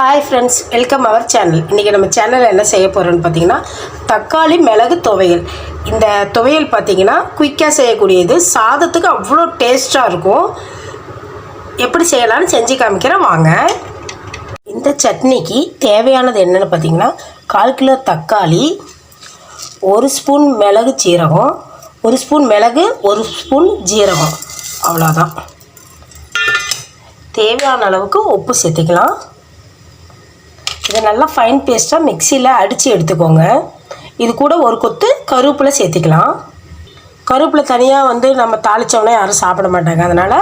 Hi friends welcome our channel இன்றைக்கி நம்ம சேனலில் என்ன செய்ய போகிறோன்னு பார்த்தீங்கன்னா தக்காளி மிளகு துவையல். இந்த துவையல் பார்த்தீங்கன்னா குயிக்காக செய்யக்கூடியது. சாதத்துக்கு அவ்வளோ டேஸ்ட்டாக இருக்கும். எப்படி செய்யலாம்னு செஞ்சு காமிக்கிறேன் வாங்க. இந்த சட்னிக்கு தேவையானது என்னென்னு பார்த்தீங்கன்னா கால் கிலோ தக்காளி ஒரு ஸ்பூன் மிளகு சீரகம் ஒரு ஸ்பூன் மிளகு ஒரு ஸ்பூன் ஜீரகம். அவ்வளோதான் தேவையான அளவுக்கு உப்பு சேர்த்துக்கலாம். இதை நல்லா ஃபைன் பேஸ்ட்டாக மிக்சியில் அடித்து எடுத்துக்கோங்க. இது கூட ஒரு கொத்து கருவேப்பிலை சேர்த்துக்கலாம். கருவேப்பிலை தனியாக வந்து நம்ம தாளித்தோன்னே யாரும் சாப்பிட மாட்டாங்க. அதனால்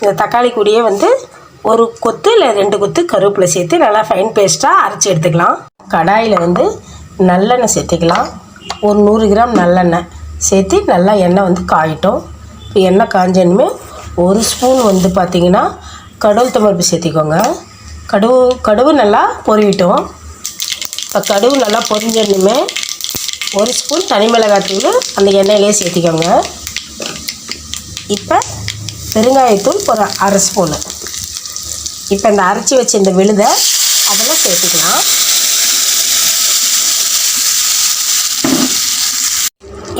இந்த தக்காளி கூடியே வந்து ஒரு கொத்து இல்லை ரெண்டு கொத்து கருவேப்பிலை சேர்த்து நல்லா ஃபைன் பேஸ்ட்டாக அரைச்சி எடுத்துக்கலாம். கடாயில் வந்து நல்லெண்ணெய் சேர்த்துக்கலாம். ஒரு நூறு கிராம் நல்லெண்ணெய் சேர்த்து நல்லா எண்ணெய் வந்து காயிட்டோம். இப்போ எண்ணெய் காஞ்சனுமே ஒரு ஸ்பூன் வந்து பார்த்திங்கன்னா கடவுள் தம்பருப்பு சேர்த்திக்கோங்க. கடுகு கடுகு நல்லா பொரியட்டும் இப்போ கடுகு நல்லா பொரிஞ்சதுமே ஒரு ஸ்பூன் தனி மிளகாத்தூள் அந்த எண்ணெயிலே சேர்த்திக்கோங்க. இப்போ பெருங்காயத்தூள் ஒரு அரை ஸ்பூனு. இப்போ இந்த அரைச்சி வச்ச இந்த விழுதை அதெல்லாம் சேர்த்துக்கலாம்.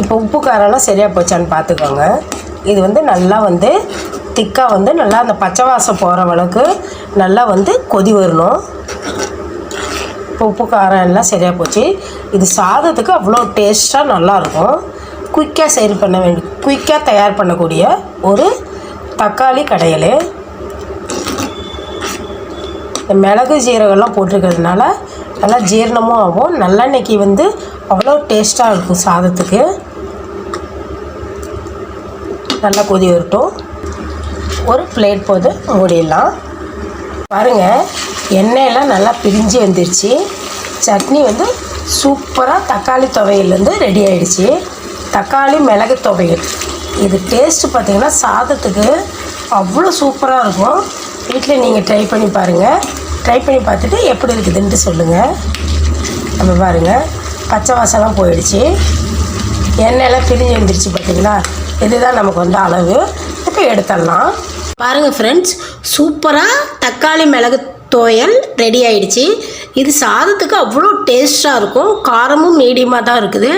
இப்போ உப்பு காரம்லாம் சரியாக போச்சான்னு பார்த்துக்கோங்க இது வந்து நல்லா வந்து திக்காக வந்து நல்லா அந்த பச்சை வாசம் போகிற அளவுக்கு நல்லா வந்து கொதி வரணும். இப்போ உப்பு காரம் எல்லாம் சரியாக போச்சு. இது சாதத்துக்கு அவ்வளோ டேஸ்ட்டாக நல்லாயிருக்கும் குயிக்காக செயல் பண்ண வேண்டி குயிக்காக தயார் பண்ணக்கூடிய ஒரு தக்காளி கடையல் இந்த மிளகு ஜீரகம்லாம் போட்டிருக்கிறதுனால நல்லா ஜீரணமும் ஆகும். நல்லெண்ணெய்க்கு வந்து அவ்வளோ டேஸ்ட்டாக இருக்கும் சாதத்துக்கு. நல்லா கொதி வரட்டும். ஒரு பிளேட் போது மூடிடலாம். பாருங்கள் எண்ணெயெல்லாம் நல்லா பிரிஞ்சு வந்துருச்சு. சட்னி வந்து சூப்பராக தக்காளி துவையிலேருந்து ரெடி ஆகிடுச்சி தக்காளி மிளகு துவையல். இது டேஸ்ட்டு பார்த்தீங்கன்னா சாதத்துக்கு அவ்வளோ சூப்பராக இருக்கும். வீட்டில் நீங்கள் ட்ரை பண்ணி பாருங்கள் ட்ரை பண்ணி பார்த்துட்டு எப்படி இருக்குதுன்ட்டு சொல்லுங்கள் நம்ம பாருங்கள் பச்சை வாசலாம் போயிடுச்சு. எண்ணெயெல்லாம் பிரிஞ்சு வந்துருச்சு பார்த்தீங்களா? இதுதான் நமக்கு வந்து அளவு. இப்போ எடுத்துடலாம். பாருங்கள் ஃப்ரெண்ட்ஸ் சூப்பராக தக்காளி மிளகு துவையல் ரெடி ஆயிடுச்சு. இது சாதத்துக்கு அவ்வளோ டேஸ்ட்டாக இருக்கும். காரமும் மீடியமாக தான் இருக்குது.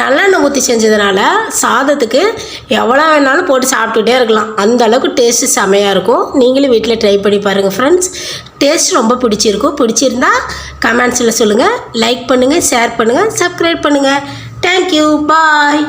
நல்லெண்ணெய் ஊற்றி செஞ்சதுனால சாதத்துக்கு எவ்வளோ வேணாலும் போட்டு சாப்பிட்டுட்டே இருக்கலாம். அந்த அளவுக்கு டேஸ்ட்டு செமையாக இருக்கும். நீங்களும் வீட்டில் ட்ரை பண்ணி பாருங்கள் ஃப்ரெண்ட்ஸ் டேஸ்ட் ரொம்ப பிடிச்சிருக்கும். பிடிச்சிருந்தா கமெண்ட்ஸில் சொல்லுங்கள் லைக் பண்ணுங்கள் ஷேர் பண்ணுங்கள் சப்ஸ்கிரைப் பண்ணுங்கள் தேங்க்யூ பாய்